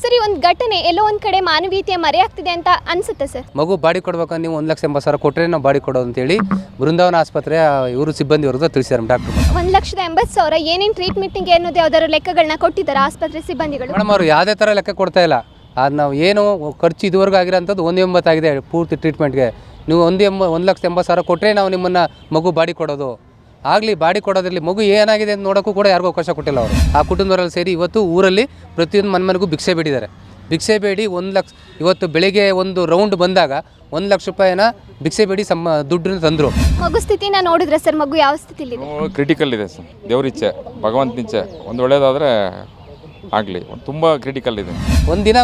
Sir ಈ ಒಂದು ಘಟನೆ ಎಲ್ಲೋ ಒಂದು ಕಡೆ ಮಾನವೀಯತೆಯ ಮರೆಯಾಗ್ತಿದೆ ಅಂತ ಅನ್ಸುತ್ತೆ ಸರ್? ಮಗು ಬಾಡಿ ಕೊಡ್ಬೇಕು ನೀವು ಒಂದು ಲಕ್ಷ ಎಂಬತ್ತು ಸಾವಿರ ಕೊಟ್ಟರೆ ನಾವು ಬಾಡಿ ಕೊಡೋದು ಅಂತೇಳಿ ಬೃಂದಾವನ ಆಸ್ಪತ್ರೆ ಇವರು ಸಿಬ್ಬಂದಿ ಅವ್ರದ್ದು ತಿಳಿಸಿದ್ದಾರೆ ಡಾಕ್ಟರ್. ಒಂದು ಲಕ್ಷದ ಎಂಬತ್ತು ಸಾವಿರ ಏನೇನು ಟ್ರೀಟ್ಮೆಂಟಿಗೆ ಅನ್ನೋದು ಯಾವ್ದಾದ್ರು ಲೆಕ್ಕಗಳನ್ನ ಕೊಟ್ಟಿದ್ದಾರೆ ಆಸ್ಪತ್ರೆ ಸಿಬ್ಬಂದಿಗಳು? ಮೇಡಮ್ ಅವರು ಯಾವುದೇ ಥರ ಲೆಕ್ಕ ಕೊಡ್ತಾ ಇಲ್ಲ. ಅದು ನಾವು ಏನು ಖರ್ಚು ಇದುವರೆಗೂ ಆಗಿರೋಂಥದ್ದು ಒಂದು ಎಂಬತ್ತಾಗಿದೆ ಪೂರ್ತಿ ಟ್ರೀಟ್ಮೆಂಟ್ಗೆ ನೀವು ಒಂದು ಎಂಬ ಒಂದು ಲಕ್ಷ ಎಂಬತ್ತು ಸಾವಿರ ಕೊಟ್ಟರೆ ನಾವು ನಿಮ್ಮನ್ನು ಮಗು ಬಾಡಿ ಕೊಡೋದು. ಆಗಲಿ ಬಾಡಿ ಕೊಡೋದ್ರಲ್ಲಿ ಮಗು ಏನಾಗಿದೆ ಅಂತ ನೋಡೋಕ್ಕೂ ಕೂಡ ಯಾರಿಗೂ ಅವಕಾಶ ಕೊಟ್ಟಿಲ್ಲ ಅವರು. ಆ ಕುಟುಂಬದವರಲ್ಲಿ ಸೇರಿ ಇವತ್ತು ಊರಲ್ಲಿ ಪ್ರತಿಯೊಂದು ಮನೆ ಮನೆಗೂ ಭಿಕ್ಷೆ ಬೇಡಿದ್ದಾರೆ. ಭಿಕ್ಷೆ ಬೇಡಿ ಒಂದು ಲಕ್ಷ ಇವತ್ತು ಬೆಳಿಗ್ಗೆ ಒಂದು ರೌಂಡ್ ಬಂದಾಗ ಒಂದು ಲಕ್ಷ ರೂಪಾಯಿನ ಭಿಕ್ಷೆ ಬೇಡಿ ಸಮ ದುಡ್ಡನ್ನು ತಂದರು. ಮಗು ಸ್ಥಿತಿನ ನೋಡಿದ್ರೆ ಸರ್ ಮಗು ಯಾವ ಸ್ಥಿತಿಲಿ ಕ್ರಿಟಿಕಲ್ ಇದೆ ಸರ್. ದೇವ್ರಿಚ್ಛೆ ಭಗವಂತನ ಇಚ್ಛೆ. ಒಂದು ಒಳ್ಳೇದಾದರೆ ಆಗಲಿ ತುಂಬ ಕ್ರಿಟಿಕಲ್ ಇದೆ. ಒಂದಿನ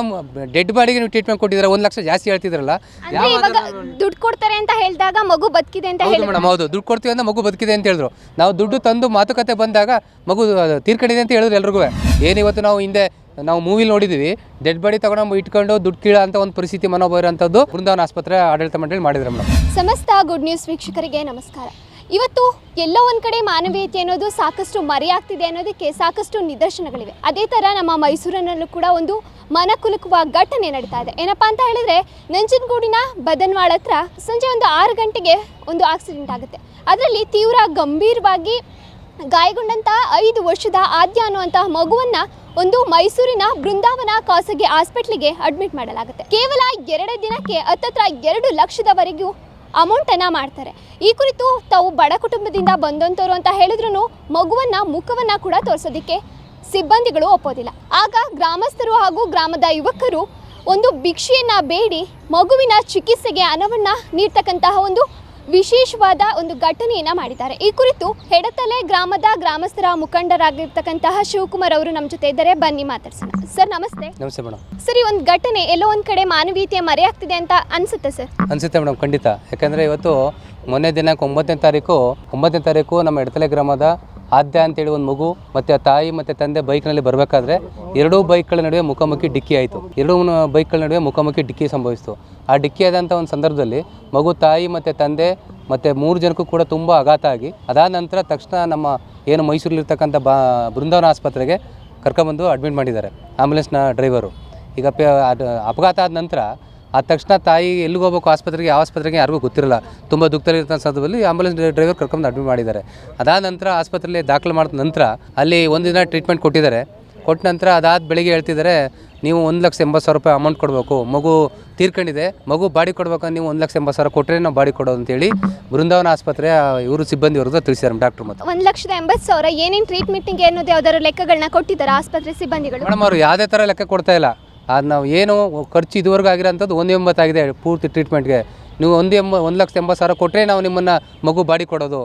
ಡೆಡ್ ಬಾಡಿಗೆ ನೀವು ಟ್ರೀಟ್ಮೆಂಟ್ ಕೊಟ್ಟಿದ್ರೆ ಒಂದು ಲಕ್ಷ ಜಾಸ್ತಿ ಹೇಳ್ತಿದ್ರಲ್ಲ ಅಂದ್ರೆ ಇವಾಗ ದುಡ್ಡು ಕೊಡ್ತಾರೆ ಅಂತ ಹೇಳಿದಾಗ ಮಗು ಬದುಕಿದೆ ಅಂತ ಹೌದು ಹೇಳಿ ಮೇಡಮ್ ಹೌದು. ದುಡ್ಡು ಕೊಡ್ತೀವಿ ಅಂತ ಮಗು ಬದುಕಿದೆ ಅಂತ ಹೇಳಿದ್ರು. ನಾವು ದುಡ್ಡು ತಂದು ಮಾತುಕತೆ ಬಂದಾಗ ಮಗು ಅದು ತೀರ್ಕೊಂಡಿದೆ ಅಂತ ಹೇಳಿದ್ರು ಎಲ್ರಿಗೂ. ಏನಿವತ್ತು ನಾವು ಹಿಂದೆ ನಾವು ಮೂವಿಲಿ ನೋಡಿದ್ದೀವಿ ಡೆಡ್ ಬಾಡಿ ತಗೊಂಡು ಇಟ್ಕೊಂಡು ದುಡ್ಡು ಕೀಳ ಅಂತ ಒಂದು ಪರಿಸ್ಥಿತಿ ಮನೋಭಾವ ಇರೋಂಥದ್ದು ಬೃಂದಾವನ ಆಸ್ಪತ್ರೆ ಆಡಳಿತ ಮಂಡಳಿ ಮಾಡಿದ್ರು ಮೇಡಮ್. ಸಮಸ್ತ ಗುಡ್ ನ್ಯೂಸ್ ವೀಕ್ಷಕರಿಗೆ ನಮಸ್ಕಾರ. ಇವತ್ತು ಎಲ್ಲೋ ಒಂದು ಕಡೆ ಮಾನವೀಯತೆ ಅನ್ನೋದು ಸಾಕಷ್ಟು ಮರೆಯಾಗ್ತಿದೆ ಅನ್ನೋದಕ್ಕೆ ಸಾಕಷ್ಟು ನಿದರ್ಶನಗಳಿವೆ. ಅದೇ ಥರ ನಮ್ಮ ಮೈಸೂರಿನಲ್ಲೂ ಕೂಡ ಒಂದು ಮನಕುಲುಕುವ ಘಟನೆ ನಡೀತಾ ಇದೆ. ಏನಪ್ಪಾ ಅಂತ ಹೇಳಿದ್ರೆ, ನಂಜನಗೂಡಿನ ಬದನ್ವಾಳ ಹತ್ರ ಸಂಜೆ ಒಂದು ಆರು ಗಂಟೆಗೆ ಒಂದು ಆಕ್ಸಿಡೆಂಟ್ ಆಗುತ್ತೆ. ಅದರಲ್ಲಿ ತೀವ್ರ ಗಂಭೀರವಾಗಿ ಗಾಯಗೊಂಡಂತಹ ಐದು ವರ್ಷದ ಆದ್ಯ ಅನ್ನುವಂತಹ ಮಗುವನ್ನ ಒಂದು ಮೈಸೂರಿನ ಬೃಂದಾವನ ಖಾಸಗಿ ಆಸ್ಪೆಟ್ಲಿಗೆ ಅಡ್ಮಿಟ್ ಮಾಡಲಾಗುತ್ತೆ. ಕೇವಲ ಎರಡೇ ದಿನಕ್ಕೆ ಹತ್ತತ್ರ ಎರಡು ಲಕ್ಷದವರೆಗೂ ಅಮೌಂಟನ್ನು ಮಾಡ್ತಾರೆ. ಈ ಕುರಿತು ತಾವು ಬಡ ಕುಟುಂಬದಿಂದ ಬಂದಂಥವ್ರು ಅಂತ ಹೇಳಿದ್ರು ಮಗುವನ್ನು ಮುಖವನ್ನು ಕೂಡ ತೋರಿಸೋದಕ್ಕೆ ಸಿಬ್ಬಂದಿಗಳು ಒಪ್ಪೋದಿಲ್ಲ. ಆಗ ಗ್ರಾಮಸ್ಥರು ಹಾಗೂ ಗ್ರಾಮದ ಯುವಕರು ಒಂದು ಭಿಕ್ಷೆಯನ್ನು ಬೇಡಿ ಮಗುವಿನ ಚಿಕಿತ್ಸೆಗೆ ಹಣವನ್ನು ನೀಡ್ತಕ್ಕಂತಹ ಒಂದು ವಿಶೇಷವಾದ ಒಂದು ಘಟನೆಯನ್ನ ಮಾಡಿದ್ದಾರೆ. ಈ ಕುರಿತು ಹೆಡತಲೆ ಗ್ರಾಮದ ಗ್ರಾಮಸ್ಥರ ಮುಖಂಡರಾಗಿರ್ತಕ್ಕಂತಹ ಶಿವಕುಮಾರ್ ಅವರು ನಮ್ಮ ಜೊತೆ ಇದ್ದಾರೆ. ಬನ್ನಿ ಮಾತಾಡ್ಸೋಣ. ಸರ್ ನಮಸ್ತೆ. ನಮಸ್ತೆ ಮೇಡಮ್. ಸರ್ ಈ ಒಂದು ಘಟನೆ ಎಲ್ಲೋ ಒಂದು ಕಡೆ ಮಾನವೀಯತೆಯ ಮರೆಯಾಗ್ತಿದೆ ಅಂತ ಅನ್ಸುತ್ತೆ ಸರ್? ಅನಿಸುತ್ತೆ ಮೇಡಮ್ ಖಂಡಿತ. ಯಾಕಂದರೆ ಇವತ್ತು ಮೊನ್ನೆ ದಿನಾಂಕ ಒಂಬತ್ತನೇ ತಾರೀಕು ಒಂಬತ್ತನೇ ತಾರೀಕು ನಮ್ಮ ಎಡತಲೆ ಗ್ರಾಮದ ಆದ್ಯ ಅಂತೇಳಿ ಒಂದು ಮಗು ಮತ್ತು ತಾಯಿ ಮತ್ತು ತಂದೆ ಬೈಕ್ನಲ್ಲಿ ಬರಬೇಕಾದ್ರೆ ಎರಡೂ ಬೈಕ್ಗಳ ನಡುವೆ ಮುಖಾಮುಖಿ ಡಿಕ್ಕಿ ಆಯಿತು. ಎರಡೂ ಬೈಕ್ಗಳ ನಡುವೆ ಮುಖಾಮುಖಿ ಡಿಕ್ಕಿ ಸಂಭವಿಸಿತು. ಆ ಡಿಕ್ಕಿ ಆದಂಥ ಒಂದು ಸಂದರ್ಭದಲ್ಲಿ ಮಗು, ತಾಯಿ ಮತ್ತು ತಂದೆ ಮತ್ತು ಮೂರು ಜನಕ್ಕೂ ಕೂಡ ತುಂಬ ಆಘಾತ ಆಗಿ, ಅದಾದ ನಂತರ ತಕ್ಷಣ ನಮ್ಮ ಏನು ಮೈಸೂರಲ್ಲಿರ್ತಕ್ಕಂಥ ಬಾ, ಬೃಂದಾವನ ಆಸ್ಪತ್ರೆಗೆ ಕರ್ಕೊಂಬಂದು ಅಡ್ಮಿಟ್ ಮಾಡಿದ್ದಾರೆ. ಆಂಬುಲೆನ್ಸ್ನ ಡ್ರೈವರು ಈಗ ಅಪಘಾತ ಆದ ನಂತರ ಆದ ತಕ್ಷಣ ತಾಯಿ ಎಲ್ಲಿಗೆ ಹೋಗ್ಬೇಕು ಆಸ್ಪತ್ರೆಗೆ ಯಾವ ಆಸ್ಪತ್ರೆಗೆ ಯಾರಿಗೂ ಗೊತ್ತಿರಲ್ಲ. ತುಂಬ ದುಃಖದಲ್ಲಿರ್ತಂಥ ಸಂದರ್ಭದಲ್ಲಿ ಆಂಬುಲೆನ್ಸ್ ಡ್ರೈವರ್ ಕರ್ಕೊಂಡು ಅಡ್ಮಿಟ್ ಮಾಡಿದ್ದಾರೆ. ಅದಾದ ನಂತರ ಆಸ್ಪತ್ರೆಯಲ್ಲಿ ದಾಖಲು ಮಾಡಿದ ನಂತರ ಅಲ್ಲಿ ಒಂದಿನ ಟ್ರೀಟ್ಮೆಂಟ್ ಕೊಟ್ಟಿದ್ದಾರೆ. ಕೊಟ್ಟ ನಂತರ ಅದಾದ ಬೆಳಿಗ್ಗೆ ಹೇಳ್ತಿದ್ದಾರೆ ನೀವು ಒಂದು ಲಕ್ಷ ಎಂಬತ್ತು ಸಾವಿರ ರೂಪಾಯಿ ಅಮೌಂಟ್ ಕೊಡಬೇಕು. ಮಗು ತೀರ್ಕೊಂಡಿದೆ. ಮಗು ಬಾಡಿ ಕೊಡ್ಬೇಕಂದ್ರೆ ನೀವು ಒಂದು ಲಕ್ಷ ಎಂಬತ್ತು ಸಾವಿರ ಕೊಟ್ಟರೆ ನಾವು ಬಾಡಿ ಕೊಡೋದು ಅಂತೇಳಿ ಬೃಂದಾವನ ಆಸ್ಪತ್ರೆ ಇವರು ಸಿಬ್ಬಂದಿ ಅವ್ರದ್ದು ತಿಳಿಸಿದ್ದಾರೆ ಡಾಕ್ಟರ್ ಮತ್ತು. ಒಂದು ಲಕ್ಷದ ಎಂಬತ್ತು ಸಾವಿರ ಏನೇನು ಟ್ರೀಟ್ಮೆಂಟಿಗೆ ಅನ್ನೋದು ಯಾವ್ದಾದ್ರು ಲೆಕ್ಕಗಳನ್ನ ಕೊಟ್ಟಿದ್ದಾರೆ ಆಸ್ಪತ್ರೆ ಸಿಬ್ಬಂದಿಗಳು? ಮೇಡಮ್ ಅವರು ಯಾವುದೇ ಥರ ಲೆಕ್ಕ ಕೊಡ್ತಾ ಇಲ್ಲ. ಅದು ನಾವು ಏನು ಖರ್ಚು ಇದುವರೆಗೂ ಆಗಿರೋಂಥದ್ದು ಒಂದು ಎಂಬತ್ತಾಗಿದೆ ಪೂರ್ತಿ ಟ್ರೀಟ್ಮೆಂಟ್ಗೆ ನೀವು ಒಂದು ಎಂಬ ಒಂದು ಲಕ್ಷ ಎಂಬತ್ತು ಸಾವಿರ ಕೊಟ್ಟರೆ ನಾವು ನಿಮ್ಮನ್ನು ಮಗು ಬಾಡಿ ಕೊಡೋದು.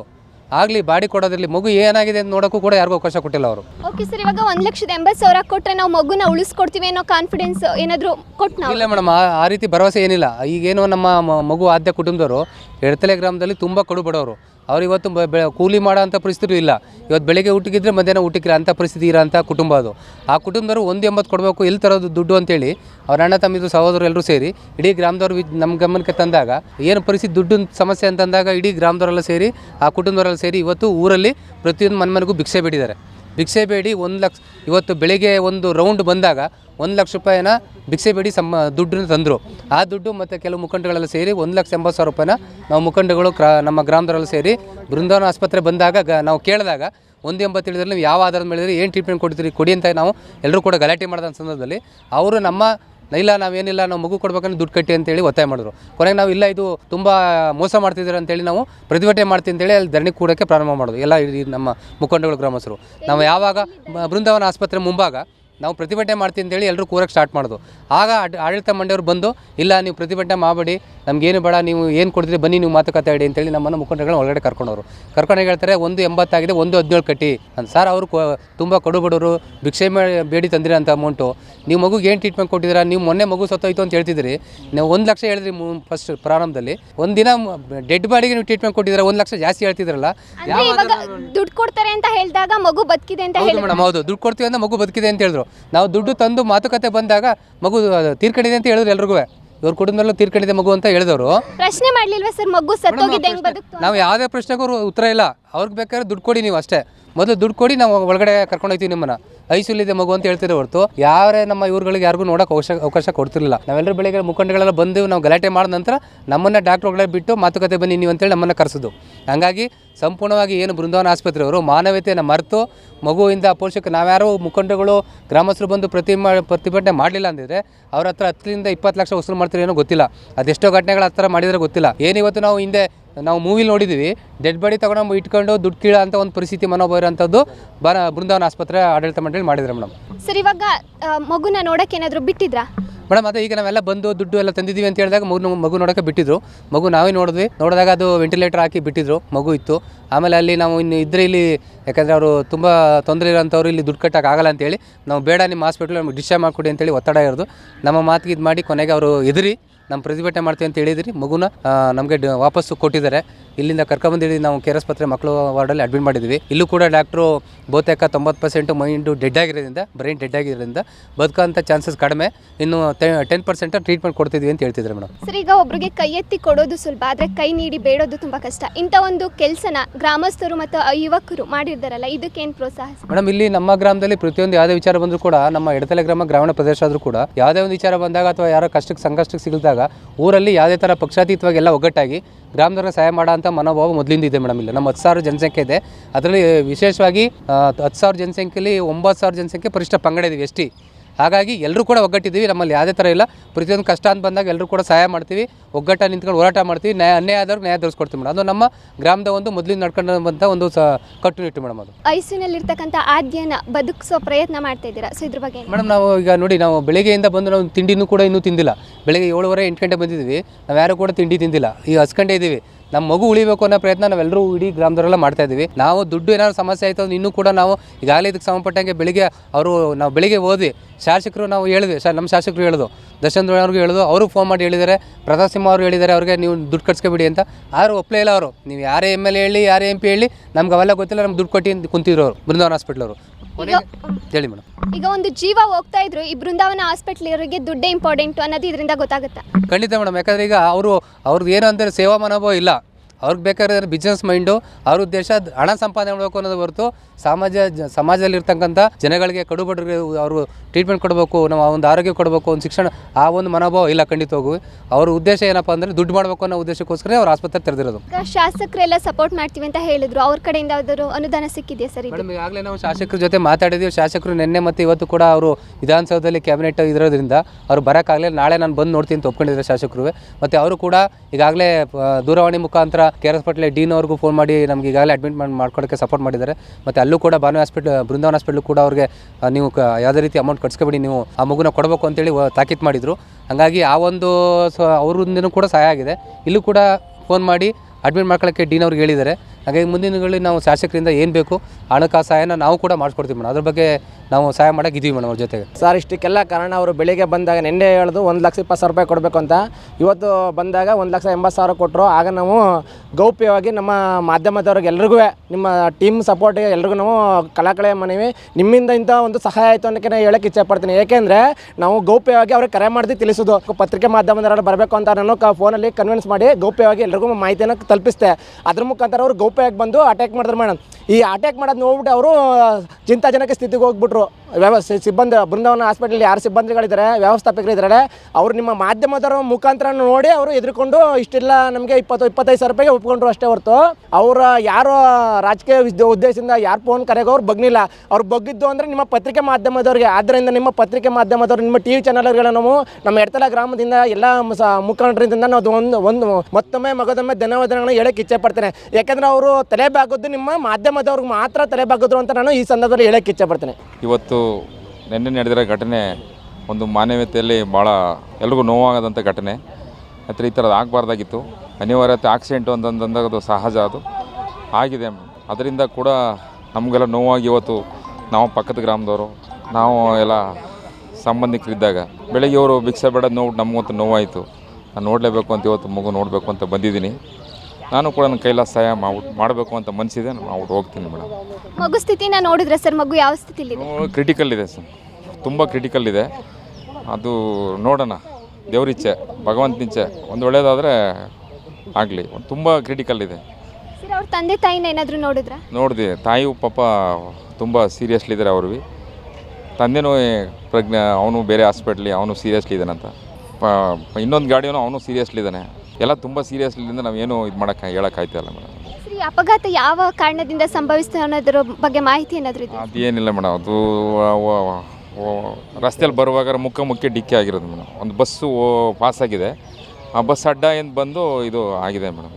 ಆಗಲಿ ಬಾಡಿ ಕೊಡೋದ್ರಲ್ಲಿ ಮಗು ಏನಾಗಿದೆ ಅಂತ ನೋಡೋಕ್ಕೂ ಕೂಡ ಯಾರಿಗೂ ಅವಕಾಶ ಕೊಟ್ಟಿಲ್ಲ ಅವರು. ಓಕೆ ಸರ್ ಇವಾಗ ಒಂದು ಲಕ್ಷದ ಎಂಬತ್ತು ಸಾವಿರ ಕೊಟ್ಟರೆ ನಾವು ಮಗುನ ಉಳಿಸ್ಕೊಡ್ತೀವಿ ಅನ್ನೋ ಕಾನ್ಫಿಡೆನ್ಸ್ ಏನಾದರೂ ಕೊಟ್ಟು ನಾವು ಇಲ್ಲ ಮೇಡಮ್ ಆ ಆ ರೀತಿ ಭರವಸೆ ಏನಿಲ್ಲ. ಈಗೇನು ನಮ್ಮ ಮಗು ಆದ್ಯ ಕುಟುಂಬದವರು ಎಡತಲೆ ಗ್ರಾಮದಲ್ಲಿ ತುಂಬ ಕಡು ಬಡವರು. ಅವ್ರು ಇವತ್ತು ಬೆ- ಕೂಲಿ ಮಾಡೋ ಅಂಥ ಪರಿಸ್ಥಿತಿ ಇಲ್ಲ. ಇವತ್ತು ಬೆಳಗ್ಗೆ ಊಟಕ್ಕಿದ್ರೆ ಮಧ್ಯಾಹ್ನ ಊಟಕ್ಕೆ ಅಂಥ ಪರಿಸ್ಥಿತಿ ಇರೋಂಥ ಕುಟುಂಬ ಅದು. ಆ ಕುಟುಂಬದವರು ಒಂದು ಎಂಬತ್ತು ಕೊಡಬೇಕು ಎಲ್ಲಿ ತರೋದು ದುಡ್ಡು ಅಂತೇಳಿ ಅವ್ರ ಅಣ್ಣ, ತಮ್ಮಿದ್ರು ಸಹೋದರು ಎಲ್ಲರೂ ಸೇರಿ ಇಡೀ ಗ್ರಾಮದವ್ರು ನಮ್ಮ ಗಮನಕ್ಕೆ ತಂದಾಗ, ಏನು ಪರಿಸ್ಥಿತಿ ದುಡ್ಡು ಸಮಸ್ಯೆ ಅಂತಂದಾಗ ಇಡೀ ಗ್ರಾಮದವರೆಲ್ಲ ಸೇರಿ, ಆ ಕುಟುಂಬದವರೆಲ್ಲ ಸೇರಿ ಇವತ್ತು ಊರಲ್ಲಿ ಪ್ರತಿಯೊಂದು ಮನೆ ಮನೆಗೂ ಭಿಕ್ಷೆ ಬೇಡಿದ್ದಾರೆ. ಭಿಕ್ಷೆ ಬೇಡಿ ಒಂದು ಲಕ್ಷ, ಇವತ್ತು ಬೆಳಿಗ್ಗೆ ಒಂದು ರೌಂಡ್ ಬಂದಾಗ ಒಂದು ಲಕ್ಷ ರೂಪಾಯಿನ ಭಿಕ್ಷೆ ಬೇಡಿ ಸಮ ದುಡ್ಡನ್ನ ತಂದರು. ಆ ದುಡ್ಡು ಮತ್ತು ಕೆಲವು ಮುಖಂಡಗಳೆಲ್ಲ ಸೇರಿ ಒಂದು ಲಕ್ಷ ಎಂಬತ್ತು ಸಾವಿರ ರೂಪಾಯಿನ ನಾವು ಮುಖಂಡಗಳು ಕ್ರಾ, ನಮ್ಮ ಗ್ರಾಮದವರೆಲ್ಲ ಸೇರಿ ಬೃಂದಾವನ ಆಸ್ಪತ್ರೆ ಬಂದಾಗ ಗ, ನಾವು ಕೇಳಿದಾಗ ಒಂದು ಎಂಬತ್ತು ಹೇಳಿದ್ರೆ ನೀವು ಯಾವ ಆಧಾರದ ಮೇಲೆ ಏನು ಟ್ರೀಟ್ಮೆಂಟ್ ಕೊಡ್ತೀರಿ, ಕೊಡಿ ಅಂತ ನಾವು ಎಲ್ಲರೂ ಕೂಡ ಗಲಾಟೆ ಮಾಡಿದ ಸಂದರ್ಭದಲ್ಲಿ, ಅವರು ನಮ್ಮ ಇಲ್ಲ ನಾವೇನಿಲ್ಲ ನಾವು ಮಗು ಕೊಡ್ಬೇಕಂದ್ರೆ ದುಡ್ಡು ಕಟ್ಟಿ ಅಂತೇಳಿ ಒತ್ತಾಯ ಮಾಡಿದ್ರು. ಕೊನೆಗೆ ನಾವು ಇಲ್ಲ, ಇದು ತುಂಬ ಮೋಸ ಮಾಡ್ತಿದ್ದೀರ ಅಂತೇಳಿ ನಾವು ಪ್ರತಿಭಟನೆ ಮಾಡ್ತೀವಿ ಅಂತೇಳಿ ಅಲ್ಲಿ ಧರಣಿ ಕೂಡೋಕ್ಕೆ ಪ್ರಾರಂಭ ಮಾಡೋದು ಎಲ್ಲ ನಮ್ಮ ಮುಖಂಡಗಳು, ಗ್ರಾಮಸ್ಥರು. ನಾವು ಯಾವಾಗ ಬೃಂದಾವನ ಆಸ್ಪತ್ರೆ ಮುಂಭಾಗ ನಾವು ಪ್ರತಿಭಟನೆ ಮಾಡ್ತೀವಿ ಅಂತೇಳಿ ಎಲ್ಲರೂ ಕೂರಕ್ಕೆ ಸ್ಟಾರ್ಟ್ ಮಾಡೋದು. ಆಗ ಆಡ್- ಆಡಳಿತ ಮಂಡಿಯವರು ಬಂದು ಇಲ್ಲ ನೀವು ಪ್ರತಿಭಟನೆ ಮಾಡಬೇಡಿ ನಮಗೇನು ಬೇಡ ನೀವು ಏನು ಕೊಡ್ತೀರಿ ಬನ್ನಿ ನೀವು ಮಾತುಕತೆ ಆಡಿ ಅಂತೇಳಿ ನಮ್ಮನ್ನು ಮುಖಂಡಗಳನ್ನ ಒಳಗಡೆ ಕರ್ಕೊಂಡವರು. ಕರ್ಕೊಂಡು ಹೇಳ್ತಾರೆ ಒಂದು ಎಂಬತ್ತಾಗಿದೆ ಒಂದು ಹದಿನೇಳು ಕಟ್ಟಿ. ಅಂತ. ಸರ್ ಅವರು ತುಂಬ ಕಡು ಬಡವರು ಭಿಕ್ಷೆ ಬೇಡಿ ಬೇಡಿ ಅಂತ ಅಮೌಂಟು ನೀವು ಮಗುಗೆ ಏನು ಟ್ರೀಟ್ಮೆಂಟ್ ಕೊಟ್ಟಿದ್ದೀರಾ ನೀವು ಮೊನ್ನೆ ಮಗು ಸತ್ತೋಯ್ತು ಅಂತ ಹೇಳ್ತಿದ್ದೀರಿ. ನೀವು ಒಂದು ಲಕ್ಷ ಹೇಳಿದ್ರಿ ಫಸ್ಟ್ ಪ್ರಾರಂಭದಲ್ಲಿ. ಒಂದಿನ ಡೆಡ್ ಬಾಡಿಗೆ ನೀವು ಟ್ರೀಟ್ಮೆಂಟ್ ಕೊಟ್ಟಿದ್ರೆ ಒಂದು ಲಕ್ಷ ಜಾಸ್ತಿ ಹೇಳ್ತಿದ್ರಲ್ಲ ದುಡ್ಡು ಕೊಡ್ತಾರೆ ಅಂತ ಹೇಳಿದಾಗ ಮಗು ಬದುಕಿದೆ ಅಂತ ಹೌದು ಹೇಳಿ ಮೇಡಮ್ ಹೌದು. ದುಡ್ಡು ಕೊಡ್ತೀವಿ ಅಂತ ಮಗು ಬದುಕಿದೆ ಅಂತ ಹೇಳಿದ್ರು. ನಾವು ದುಡ್ಡು ತಂದು ಮಾತುಕತೆ ಬಂದಾಗ ಮಗು ತೀರ್ಕೊಂಡಿದೆ ಅಂತ ಹೇಳಿದ್ರು ಎಲ್ರಿಗೂ. ಇವ್ರ ಕುಟುಂಬದಲ್ಲೂ ತೀರ್ಕೊಂಡಿದೆ ಮಗು ಅಂತ ಹೇಳಿದವರು. ಪ್ರಶ್ನೆ ಮಾಡ್ಲಿಲ್ವಾ ಸರ್? ಮಗು ಸತ್ತೋಗಿದೆ ಹೆಂಗ್ ಬದುಕ್ತು ನಾವು ಯಾವುದೇ ಪ್ರಶ್ನೆಗೂ ಅವ್ರು ಉತ್ತರ ಇಲ್ಲ. ಅವ್ರಿಗೆ ಬೇಕಾದ್ರೆ ದುಡ್ಡು ಕೊಡಿ ನೀವು ಅಷ್ಟೇ. ಮೊದಲು ದುಡ್ಡು ಕೊಡಿ ನಾವು ಒಳಗಡೆ ಕರ್ಕೊಂಡು ಹೋಗ್ತೀವಿ ನಿಮ್ಮನ್ನ. ಐಸುಲಿದೆ ಮಗು ಅಂತ ಹೇಳ್ತಿರೋ ಹೊರತು. ಯಾರೇ ನಮ್ಮ ಇವ್ರುಗಳಿಗೆ ಯಾರಿಗೂ ನೋಡೋಕೆ ಅವಕಾಶ ಅವಕಾಶ ಕೊಡ್ತಿರಲಿಲ್ಲ. ನಾವೆಲ್ಲರೂ ಬೆಳಿಗ್ಗೆ ಮುಖಂಡಗಳೆಲ್ಲ ಬಂದು ನಾವು ಗಲಾಟೆ ಮಾಡಿದ ನಂತರ ನಮ್ಮನ್ನ ಡಾಕ್ಟರ್ಗಳೇ ಬಿಟ್ಟು ಮಾತುಕತೆ ಬನ್ನಿ ನೀವು ಅಂತೇಳಿ ನಮ್ಮನ್ನು ಕರೆಸೋದು ಹಂಗಾಗಿ ಸಂಪೂರ್ಣವಾಗಿ ಏನು ಬೃಂದಾವನ ಆಸ್ಪತ್ರೆಯವರು ಮಾನವೀಯತೆಯನ್ನು ಮರೆತು ಮಗುವಿಂದ ಪೋಷಕ ನಾವ್ಯಾರೋ ಮುಖಂಡಗಳು ಗ್ರಾಮಸ್ಥರು ಬಂದು ಪ್ರತಿ ಪ್ರತಿಭಟನೆ ಮಾಡಲಿಲ್ಲ ಅಂದಿದ್ರೆ ಅವ್ರ ಹತ್ರ ಹತ್ತರಿಂದ ಇಪ್ಪತ್ತು ಲಕ್ಷ ವಸೂಲು ಮಾಡ್ತಾರೆ ಏನೋ ಗೊತ್ತಿಲ್ಲ. ಅದೆಷ್ಟೋ ಘಟನೆಗಳು ಹತ್ರ ಮಾಡಿದರೆ ಗೊತ್ತಿಲ್ಲ. ಏನಿವತ್ತು ನಾವು ಹಿಂದೆ ನಾವು ಮೂವಿಲಿ ನೋಡಿದ್ದೀವಿ ಡೆಡ್ ಬಾಡಿ ತಗೊಂಡು ಇಟ್ಕೊಂಡು ದುಡ್ಡು ಕೀಳ ಅಂತ ಒಂದು ಪರಿಸ್ಥಿತಿ ಮನೋಭಾವ ಇರೋಂಥದ್ದು ಬರ ಬೃಂದಾವನ ಆಸ್ಪತ್ರೆ ಆಡಳಿತ ಮಂಡಳಿ ಮಾಡಿದ್ರೆ ಮೇಡಮ್. ಸರ್, ಇವಾಗ ಮಗುನ ನೋಡಕ್ಕೆ ಏನಾದರೂ ಬಿಟ್ಟಿದ್ರಾ? ಮೇಡಮ್, ಅದೇ ಈಗ ನಾವೆಲ್ಲ ಬಂದು ದುಡ್ಡು ಎಲ್ಲ ತಂದಿದ್ದೀವಿ ಅಂತ ಹೇಳಿದಾಗ ಮಗು ಮಗು ನೋಡೋಕೆ ಬಿಟ್ಟಿದ್ರು. ಮಗು ನಾವೇ ನೋಡಿದ್ವಿ. ನೋಡಿದಾಗ ಅದು ವೆಂಟಿಲೇಟರ್ ಹಾಕಿ ಬಿಟ್ಟಿದ್ರು. ಮಗು ಇತ್ತು. ಆಮೇಲೆ ಅಲ್ಲಿ ನಾವು ಇನ್ನು ಇದ್ರೆ ಇಲ್ಲಿ, ಯಾಕಂದರೆ ಅವರು ತುಂಬ ತೊಂದರೆ ಇರೋಂಥವ್ರು ಇಲ್ಲಿ ದುಡ್ಡು ಕಟ್ಟಕ್ಕೆ ಆಗಲ್ಲ ಅಂತೇಳಿ ನಾವು ಬೇಡ ನಿಮ್ಮ ಹಾಸ್ಪಿಟ್ಲ್ ನಮ್ಗೆ ಡಿಸ್ಚಾರ್ಜ್ ಮಾಡಿಕೊಡಿ ಅಂತೇಳಿ ಒತ್ತಡ ಇರೋದು. ನಮ್ಮ ಮಾತಿಗೆ ಇದು ಮಾಡಿ ಕೊನೆಗೆ ಅವರು ಎದುರಿ ನಮ್ಮ ಪ್ರತಿಭಟನೆ ಮಾಡ್ತೀವಿ ಅಂತ ಹೇಳಿದ್ರಿ. ಮಗುನ ನಮಗೆ ವಾಪಸ್ಸು ಕೊಟ್ಟಿದ್ದಾರೆ. ಇಲ್ಲಿಂದ ಕರ್ಕೊಂಬಂದಿದ್ದೀವಿ ನಾವು ಕೆ ಆಸ್ಪತ್ರೆ ಮಕ್ಕಳು ವಾರ್ಡಲ್ಲಿ ಅಡ್ಮಿಟ್ ಮಾಡಿದ್ವಿ. ಇಲ್ಲೂ ಕೂಡ ಡಾಕ್ಟ್ರು ಬಹುತೇಕ ತೊಂಬತ್ತು ಪರ್ಸೆಂಟು ಮೈಂಡು ಡೆಡ್ ಆಗಿರೋದ್ರಿಂದ ಬ್ರೈನ್ ಡೆಡ್ ಆಗಿರೋದ್ರಿಂದ ಬದುಕೋಂಥ ಚಾನ್ಸಸ್ ಕಡಿಮೆ. ಇನ್ನು ಟೆನ್ ಪರ್ಸೆಂಟ್ ಟ್ರೀಟ್ಮೆಂಟ್ ಕೊಡ್ತಿದ್ವಿ ಅಂತ ಹೇಳ್ತಿದ್ರು ಮೇಡಮ್. ಸರ್ ಈಗ ಒಬ್ಬರಿಗೆ ಕೈ ಎತ್ತಿ ಕೊಡೋದು ಸುಲಭ ಆದರೆ ಕೈ ನೀಡಿ ಬೇಡೋದು ತುಂಬ ಕಷ್ಟ. ಇಂಥ ಒಂದು ಕೆಲಸನ ಗ್ರಾಮಸ್ಥರು ಮತ್ತು ಯುವಕರು ಮಾಡಿರ್ತಾರಲ್ಲ ಇದಕ್ಕೇನು ಪ್ರೋತ್ಸಾಹ? ಮೇಡಮ್ ಇಲ್ಲಿ ನಮ್ಮ ಗ್ರಾಮದಲ್ಲಿ ಪ್ರತಿಯೊಂದು ಯಾವುದೇ ವಿಚಾರ ಬಂದರೂ ಕೂಡ ನಮ್ಮ ಎಡತಲೆ ಗ್ರಾಮ ಗ್ರಾಮೀಣ ಪ್ರದೇಶ ಆದರೂ ಕೂಡ ಯಾವುದೇ ಒಂದು ವಿಚಾರ ಬಂದಾಗ ಅಥವಾ ಯಾರೋ ಕಷ್ಟಕ್ಕೆ ಸಂಕಷ್ಟಕ್ಕೆ ಸಿಗಿದಾಗ ಊರಲ್ಲಿ ಯಾವುದೇ ಥರ ಪಕ್ಷಾತೀತವಾಗೆಲ್ಲ ಒಗ್ಗಟ್ಟಾಗಿ ಗ್ರಾಮದವ್ರಿಗೆ ಸಹಾಯ ಮಾಡೋ ಅಂತ ಮನೋಭಾವ ಮೊದಲಿಂದ ಇದೆ ಮೇಡಮ್ ಇಲ್ಲಿ. ನಮ್ಮ ಹತ್ತು ಸಾವಿರ ಜನಸಂಖ್ಯೆ ಇದೆ. ಅದರಲ್ಲಿ ವಿಶೇಷವಾಗಿ ಹತ್ತು ಸಾವಿರ ಜನಸಂಖ್ಯೆಯಲ್ಲಿ ಒಂಬತ್ತು ಸಾವಿರ ಜನಸಂಖ್ಯೆ ಪರಿಷ್ಠ ಪಂಗಡ ಇದೆ ಎಸ್ ಹಾಗಾಗಿ ಎಲ್ಲರೂ ಕೂಡ ಒಗ್ಗಟ್ಟಿದ್ದೀವಿ ನಮ್ಮಲ್ಲಿ ಯಾವುದೇ ಥರ ಇಲ್ಲ. ಪ್ರತಿಯೊಂದು ಕಷ್ಟ ಅಂತ ಬಂದಾಗ ಎಲ್ಲರೂ ಕೂಡ ಸಹಾಯ ಮಾಡ್ತೀವಿ. ಒಗ್ಗಟ್ಟ ನಿಂತ್ಕೊಂಡು ಹೋರಾಟ ಮಾಡ್ತೀವಿ. ನ್ಯಾಯ ಅನ್ಯಾಯ ಆದವ್ರಿಗೆ ನ್ಯಾಯ ತೋರಿಸ್ಕೊಡ್ತೀವಿ ಮೇಡಮ್. ಅದು ನಮ್ಮ ಗ್ರಾಮದ ಒಂದು ಮೊದಲಿಂದ ನಡ್ಕೊಂಡು ಒಂದು ಸ ಕಟ್ಟುನಿಟ್ಟು ಮೇಡಮ್ ಅದು. ಐಸಿನಲ್ಲಿರ್ತಕ್ಕಂಥ ಆದ್ಯನ ಬದುಕಿಸೋ ಪ್ರಯತ್ನ ಮಾಡ್ತಾ ಇದ್ದೀರಾ? ಸೊ ಇದ್ರ ಬಗ್ಗೆ? ಮೇಡಮ್ ನಾವು ಈಗ ನೋಡಿ ನಾವು ಬೆಳಗ್ಗೆಯಿಂದ ಬಂದು ನಾವು ತಿಂಡಿನೂ ಕೂಡ ಇನ್ನೂ ತಿಂದಿಲ್ಲ. ಬೆಳಗ್ಗೆ ಏಳುವರೆ ಎಂಟು ಗಂಟೆ ಬಂದಿದ್ದೀವಿ. ನಾವು ಯಾರು ಕೂಡ ತಿಂಡಿ ತಿಂದಿಲ್ಲ. ಈಗ ಹಸ್ಕಂಡೆ ಇದ್ದೀವಿ. ನಮ್ಮ ಮಗು ಉಳಿಬೇಕು ಅನ್ನೋ ಪ್ರಯತ್ನ ನಾವೆಲ್ಲರೂ ಇಡೀ ಗ್ರಾಮದವರೆಲ್ಲ ಮಾಡ್ತಾ ಇದ್ದೀವಿ. ನಾವು ದುಡ್ಡು ಏನಾದ್ರು ಸಮಸ್ಯೆ ಆಯಿತು ಅಂದ್ರೆ ಇನ್ನೂ ಕೂಡ ನಾವು ಈಗಾಗಲೇ ಇದಕ್ಕೆ ಸಂಬಂಧಪಟ್ಟಂಗೆ ಬೆಳಿಗ್ಗೆ ಅವರು ನಾವು ಬೆಳಿಗ್ಗೆ ಹೋದ್ವಿ ಶಾಸಕರು ನಾವು ಹೇಳಿದ್ವಿ. ಸರ್ ನಮ್ಮ ಶಾಸಕರು ಹೇಳೋದು ದರ್ಶನ್ ಅವ್ರಿಗೆ ಹೇಳೋದು ಅವರು ಫೋನ್ ಮಾಡಿ ಹೇಳಿದ್ದಾರೆ. ಪ್ರತಾಪ್ ಸಿಂಹ ಅವರು ಹೇಳಿದ್ದಾರೆ. ಅವ್ರಿಗೆ ನೀವು ದುಡ್ಡು ಕಟ್ಸ್ಕೊಬಿಡಿ ಅಂತ. ಆದರೂ ಒಪ್ಪಲೇ ಇಲ್ಲ ಅವರು. ನೀವು ಯಾರೇ ಎಂ ಎಲ್ ಎ ಹೇಳಿ, ಯಾರೇ ಎಂ ಪಿ ಹೇಳಿ, ನಮ್ಗೆ ಅವೆಲ್ಲ ಗೊತ್ತಿಲ್ಲ. ನಮ್ಗೆ ದುಡ್ಡು ಕೊಟ್ಟು ಕುಂತಿದ್ರು ಅವರು. ಬೃಂದಾವನ ಹಾಸ್ಪಿಟ್ಲ್ ಅವರು. ಈಗ ಹೇಳಿ ಮೇಡಮ್. ಈಗ ಒಂದು ಜೀವ ಹೋಗ್ತಾ ಇದ್ರು ಈ ಬೃಂದಾವನ ಹಾಸ್ಪಿಟ್ಲಿಯವರಿಗೆ ದುಡ್ಡೇ ಇಂಪಾರ್ಟೆಂಟ್ ಅನ್ನೋದು ಇದರಿಂದ ಗೊತ್ತಾಗುತ್ತೆ? ಖಂಡಿತ ಮೇಡಮ್. ಯಾಕಂದ್ರೆ ಈಗ ಅವರು ಅವ್ರದ್ದು ಏನು ಅಂದರೆ ಸೇವಾ ಮನೋಭಾವ ಇಲ್ಲ. ಅವ್ರಿಗೆ ಬೇಕಾದ್ರೆ ಬಿಸ್ನೆಸ್ ಮೈಂಡು ಅವ್ರ ಉದ್ದೇಶ ಹಣ ಸಂಪಾದನೆ ಮಾಡಬೇಕು ಅನ್ನೋದು ಹೊರತು ಸಮಾಜ ಸಮಾಜದಲ್ಲಿರ್ತಕ್ಕಂಥ ಜನಗಳಿಗೆ ಕಡುಬಡರಿಗೆ ಅವರು ಟ್ರೀಟ್ಮೆಂಟ್ ಕೊಡಬೇಕು ನಾವು ಒಂದು ಆರೋಗ್ಯ ಕೊಡಬೇಕು ಒಂದು ಶಿಕ್ಷಣ ಆ ಒಂದು ಮನೋಭಾವ ಇಲ್ಲ ಖಂಡಿತವಾಗೂ ಅವ್ರ ಉದ್ದೇಶ ಏನಪ್ಪ ಅಂದರೆ ದುಡ್ಡು ಮಾಡಬೇಕು ಅನ್ನೋ ಉದ್ದೇಶಕ್ಕೋಸ್ಕರ ಅವ್ರು ಆಸ್ಪತ್ರೆ ತೆರೆದಿರೋದು. ಶಾಸಕರೆಲ್ಲ ಸಪೋರ್ಟ್ ಮಾಡ್ತೀವಿ ಅಂತ ಹೇಳಿದ್ರು. ಅವ್ರ ಕಡೆಯಿಂದ ಯಾವ್ದಾದ್ರು ಅನುದಾನ ಸಿಕ್ಕಿದೆಯಾ ಸರ್ ನಮಗೆ ಆಗಲೇ ಈಗಾಗಲೇ ನಾವು ಶಾಸಕರ ಜೊತೆ ಮಾತಾಡಿದ್ದೀವಿ ಶಾಸಕರು ನಿನ್ನೆ ಮತ್ತು ಇವತ್ತು ಕೂಡ ಅವರು ವಿಧಾನಸೌಧದಲ್ಲಿ ಕ್ಯಾಬಿನೆಟ್ ಇರೋದ್ರಿಂದ ಅವ್ರು ಬರೋಕ್ಕಾಗಲೇ ನಾಳೆ ನಾನು ಬಂದು ನೋಡ್ತೀನಿ ಅಂತ ಒಪ್ಕೊಂಡಿದ್ದಾರೆ ಶಾಸಕರು ಮತ್ತು ಅವರು ಕೂಡ ಈಗಾಗಲೇ ದೂರವಾಣಿ ಮುಖಾಂತರ ಕೆ ಆರ್ ಹಾಸ್ಪಿಟ್ಲ್ ಡಿನ್ ಅವ್ರಿಗೂ ಫೋನ್ ಮಾಡಿ ನಮ್ಗೆ ಈಗಾಗಲೇ ಅಡ್ಮಿಟ್ ಮಾಡಿ ಮಾಡ್ಕೊಡೋಕ್ಕೆ ಸಪೋರ್ಟ್ ಮಾಡಿದ್ದಾರೆ. ಮತ್ತು ಅಲ್ಲೂ ಕೂಡ ಭಾನು ಹಾಸ್ಪಿಟ್ಲ್ ಬೃಂದಾವನ ಹಾಸ್ಪಿಟ್ಲು ಕೂಡ ಅವ್ರಿಗೆ ನೀವು ಕ ಯಾವುದೇ ರೀತಿ ಅಮೌಂಟ್ ಕಟ್ಸ್ಕೊಬೇಡಿ, ನೀವು ಆ ಮಗುನ ಕೊಡಬೇಕು ಅಂತೇಳಿ ತಾಕೀತು ಮಾಡಿದರು. ಹಾಗಾಗಿ ಆ ಒಂದು ಸೊ ಅವ್ರಿಂದ ಕೂಡ ಸಹಾಯ ಆಗಿದೆ. ಇಲ್ಲೂ ಕೂಡ ಫೋನ್ ಮಾಡಿ ಅಡ್ಮಿಟ್ ಮಾಡ್ಕೊಳ್ಳೋಕ್ಕೆ ಡೀನ್ ಅವ್ರಿಗೆ ಹೇಳಿದ್ದಾರೆ. ಹಾಗಾಗಿ ಮುಂದಿನ ದಿನಗಳಲ್ಲಿ ನಾವು ಶಾಸಕರಿಂದ ಏನು ಬೇಕು ಹಣಕಾಸು ಸಹಾಯನ ನಾವು ಕೂಡ ಮಾಡಿಸ್ಕೊಡ್ತೀವಿ ಮೇಡಮ್ ಅದ್ರ ಬಗ್ಗೆ ನಾವು ಸಹಾಯ ಮಾಡೋಕೆ ಇದ್ದೀವಿ ಮೇಡಮ್ ಅವ್ರ ಜೊತೆಗೆ. ಸರ್, ಇಷ್ಟಕ್ಕೆಲ್ಲ ಕಾರಣ ಅವರು ಬೆಳಿಗ್ಗೆ ಬಂದಾಗ ನಿನ್ನೆ ಹೇಳೋದು ಒಂದು ಲಕ್ಷ ಇಪ್ಪತ್ತು ಸಾವಿರ ರೂಪಾಯಿ ಕೊಡಬೇಕು ಅಂತ. ಇವತ್ತು ಬಂದಾಗ ಒಂದು ಲಕ್ಷ ಎಂಬತ್ತು ಸಾವಿರ ಕೊಟ್ಟರು ಆಗ ನಾವು ಗೌಪ್ಯವಾಗಿ ನಮ್ಮ ಮಾಧ್ಯಮದವ್ರಿಗೆ ಎಲ್ರಿಗೂ ನಿಮ್ಮ ಟೀಮ್ ಸಪೋರ್ಟಿಗೆ ಎಲ್ರಿಗೂ ನಾವು ಕಳಕಳೆ ಮನವಿ. ನಿಮ್ಮಿಂದ ಇಂಥ ಒಂದು ಸಹಾಯ ಆಯಿತು ಅನ್ನೋಕ್ಕೆ ನಾನು ಹೇಳಕ್ಕೆ ಇಚ್ಛೆ ಪಡ್ತೀನಿ ಏಕೆಂದರೆ ನಾವು ಗೌಪ್ಯವಾಗಿ ಅವ್ರಿಗೆ ಕರೆ ಮಾಡಿದ್ವಿ ತಿಳಿಸೋದು. ಪತ್ರಿಕೆ ಮಾಧ್ಯಮದವರು ಬರಬೇಕು ಅಂತ ನಾನು ಫೋನಲ್ಲಿ ಕನ್ವಿನ್ಸ್ ಮಾಡಿ ಗೌಪ್ಯವಾಗಿ ಎಲ್ರಿಗೂ ಮಾಹಿತಿಯನ್ನು ತಲುಪಿಸ್ತೆ ಅದ್ರ ಮುಖಾಂತರ ಅವರು ಗೌಪ್ಯವಾಗಿ ಬಂದು ಅಟ್ಯಾಕ್ ಮಾಡಿದ್ರು ಮೇಡಮ್ ಈ ಅಟ್ಯಾಕ್ ಮಾಡೋದು ನೋಡ್ಬಿಟ್ಟು ಅವರು ಚಿಂತಾಜನಕ ಸ್ಥಿತಿಗೆ ಹೋಗ್ಬಿಟ್ರು. ವ್ಯವಸ್ಥೆ ಸಿಬ್ಬಂದಿ, ಬೃಂದಾವನ ಹಾಸ್ಪಿಟಲ್ ಯಾರು ಸಿಬ್ಬಂದಿಗಳಿದ್ದಾರೆ, ವ್ಯವಸ್ಥಾಪಕರಿದ್ದಾರೆ, ಅವರು ನಿಮ್ಮ ಮಾಧ್ಯಮದವರ ಮುಖಾಂತರ ನೋಡಿ ಅವರು ಎದುರುಕೊಂಡು ಇಷ್ಟೆಲ್ಲ ನಮಗೆ ಇಪ್ಪತ್ತು, ಇಪ್ಪತ್ತೈದು ಸಾವಿರ ರೂಪಾಯಿಗೆ ಒಪ್ಕೊಂಡ್ರು ಅಷ್ಟೇ ಹೊರತು. ಅವರ ಯಾರು ರಾಜಕೀಯ ಉದ್ದೇಶದಿಂದ ಯಾರು ಫೋನ್ ಕರೆಗೋ ಅವ್ರು ಬಗ್ನಿಲ್ಲ. ಅವ್ರು ಬಗ್ಗಿದ್ದು ಅಂದರೆ ನಿಮ್ಮ ಪತ್ರಿಕೆ ಮಾಧ್ಯಮದವ್ರಿಗೆ. ಆದ್ದರಿಂದ ನಿಮ್ಮ ಪತ್ರಿಕೆ ಮಾಧ್ಯಮದವ್ರು, ನಿಮ್ಮ ಟಿ ವಿ ಚಾನಲ್ಗಳ ನಾವು ನಮ್ಮ ಎಡತಲ ಗ್ರಾಮದಿಂದ ಎಲ್ಲ ಮುಖಂಡರಿಂದ ನಾವು ಒಂದು ಒಂದು ಮತ್ತೊಮ್ಮೆ ಮಗದೊಮ್ಮೆ ಧನ್ಯವಾದಗಳನ್ನ ಹೇಳಕ್ಕೆ ಇಚ್ಛೆ ಪಡ್ತೇನೆ. ಯಾಕಂದರೆ ಅವರು ತಲೆ ಬಾಗೋದು ನಿಮ್ಮ ಮಾಧ್ಯಮದವ್ರಿಗೆ ಮಾತ್ರ ತಲೆ ಬಾಗಿದ್ರು ಅಂತ ನಾನು ಈ ಸಂದರ್ಭದಲ್ಲಿ ಹೇಳಕ್ಕೆ ಇಚ್ಛೆ ಪಡ್ತೇನೆ ಇವತ್ತು ನಿನ್ನೆ ನಡೆದಿರೋ ಘಟನೆ ಒಂದು ಮಾನವೀಯತೆಯಲ್ಲಿ ಭಾಳ ಎಲ್ರಿಗೂ ನೋವಾಗದಂಥ ಘಟನೆ. ಮತ್ತು ಈ ಥರದ್ದು ಆಗಬಾರ್ದಾಗಿತ್ತು. ಅನಿವಾರ್ಯತೆ ಆಕ್ಸಿಡೆಂಟು ಅದು ಸಹಜ ಅದು. ಆಗಿದೆ. ಅದರಿಂದ ಕೂಡ ನಮಗೆಲ್ಲ ನೋವಾಗಿ ಇವತ್ತು ನಾವು ಪಕ್ಕದ ಗ್ರಾಮದವರು, ನಾವು ಎಲ್ಲ ಸಂಬಂಧಿಕರಿದ್ದಾಗ ಬೆಳಗ್ಗೆ ಅವರು ಭಿಕ್ಷೆ ಬೇಡ, ನೋವು ನಮಗಂತೂ ನೋವಾಯಿತು. ನಾನು ನೋಡಲೇಬೇಕು ಅಂತ ಇವತ್ತು ಮಗು ನೋಡಬೇಕು ಅಂತ ಬಂದಿದ್ದೀನಿ. ನಾನು ಕೂಡ ನನ್ನ ಕೈಲಾಸ ಸಹಾಯ ಮಾಡಬೇಕು ಅಂತ ಮನಸ್ಸಿದೆ ನಾನು ಮಾಡ್ಬಿಟ್ಟು ಹೋಗ್ತೀನಿ ಮೇಡಮ್. ಮಗು ಸ್ಥಿತಿನ ನೋಡಿದ್ರೆ ಸರ್ ಮಗು ಯಾವ ಸ್ಥಿತಿಲಿದೆ ಕ್ರಿಟಿಕಲ್ ಇದೆ ಸರ್. ತುಂಬ ಕ್ರಿಟಿಕಲ್ ಇದೆ. ಅದು ನೋಡೋಣ. ದೇವರಿಚ್ಛೆ ಭಗವಂತನಿಚ್ಛೆ ಒಂದು ಒಳ್ಳೇದಾದರೆ ಆಗಲಿ. ತುಂಬ ಕ್ರಿಟಿಕಲ್ ಇದೆ. ಸರ್ ಅವ್ರ ತಂದೆ ತಾಯಿನ ಏನಾದರೂ ನೋಡಿದ್ರ? ನೋಡಿದೆ. ತಾಯಿ ಪಾಪ ತುಂಬ ಸೀರಿಯಸ್ಲಿ ಇದ್ದಾರೆ ಅವ್ರು ಭೀ ತಂದೆನೂ ಪ್ರಜ್ಞೆ ಅವನು ಬೇರೆ ಹಾಸ್ಪಿಟ್ಲಿ ಅವನು ಸೀರಿಯಸ್ಲಿ ಇದ್ದಾನಂತ ಪ ಇನ್ನೊಂದು ಗಾಡಿಯೂ ಅವನು ಸೀರಿಯಸ್ಲಿ ಇದ್ದಾನೆ. ಎಲ್ಲ ತುಂಬ ಸೀರಿಯಸ್ಲಿಂದ ನಾವೇನು ಇದು ಮಾಡೋಕ್ಕೆ ಹೇಳೋಕ್ಕಾಯ್ತಲ್ಲ ಮೇಡಮ್. ಈ ಅಪಘಾತ ಯಾವ ಕಾರಣದಿಂದ ಸಂಭವಿಸ್ತಾ ಅನ್ನೋದ್ರ ಬಗ್ಗೆ ಮಾಹಿತಿ ಏನಾದರೂ ಇದೆ ಅದೇನಿಲ್ಲ ಮೇಡಮ್ ಅದು ರಸ್ತೆಯಲ್ಲಿ ಬರುವಾಗ ಮುಖ ಮುಖ್ಯ ಡಿಕ್ಕಿ ಆಗಿರೋದು ಮೇಡಮ್. ಒಂದು ಬಸ್ಸು ಪಾಸ್ ಆಗಿದೆ ಆ ಬಸ್ ಅಡ್ಡ ಏನು ಬಂದು ಇದು ಆಗಿದೆ ಮೇಡಮ್.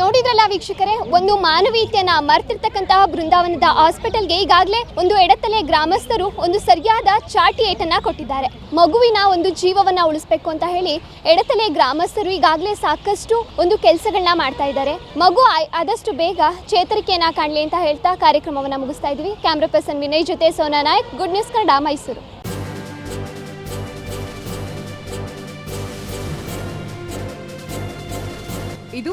ನೋಡಿದ್ರಲ್ಲ ವೀಕ್ಷಕರೇ, ಒಂದು ಮಾನವೀಯತೆಯನ್ನ ಮರ್ತಿರ್ತಕ್ಕಂತಹ ಬೃಂದಾವನದ ಹಾಸ್ಪಿಟಲ್ಗೆ ಈಗಾಗಲೇ ಒಂದು ಎಡತಲೆ ಗ್ರಾಮಸ್ಥರು ಒಂದು ಸರಿಯಾದ ಚಾಟಿ ಏಟನ್ನ ಕೊಟ್ಟಿದ್ದಾರೆ. ಮಗುವಿನ ಒಂದು ಜೀವವನ್ನ ಉಳಿಸ್ಬೇಕು ಅಂತ ಹೇಳಿ ಎಡತಲೆ ಗ್ರಾಮಸ್ಥರು ಈಗಾಗಲೇ ಸಾಕಷ್ಟು ಒಂದು ಕೆಲಸಗಳನ್ನ ಮಾಡ್ತಾ ಇದ್ದಾರೆ. ಮಗು ಆದಷ್ಟು ಬೇಗ ಚೇತರಿಕೆಯನ್ನ ಕಾಣಲಿ ಅಂತ ಹೇಳ್ತಾ ಕಾರ್ಯಕ್ರಮವನ್ನ ಮುಗಿಸ್ತಾ ಇದ್ವಿ. ಕ್ಯಾಮ್ರಾ ಪರ್ಸನ್ ವಿನಯ್ ಜೊತೆ ಸೋನಾ ನಾಯಕ್, ಗುಡ್ ನ್ಯೂಸ್ ಕನ್ನಡ, ಮೈಸೂರು. ಇದು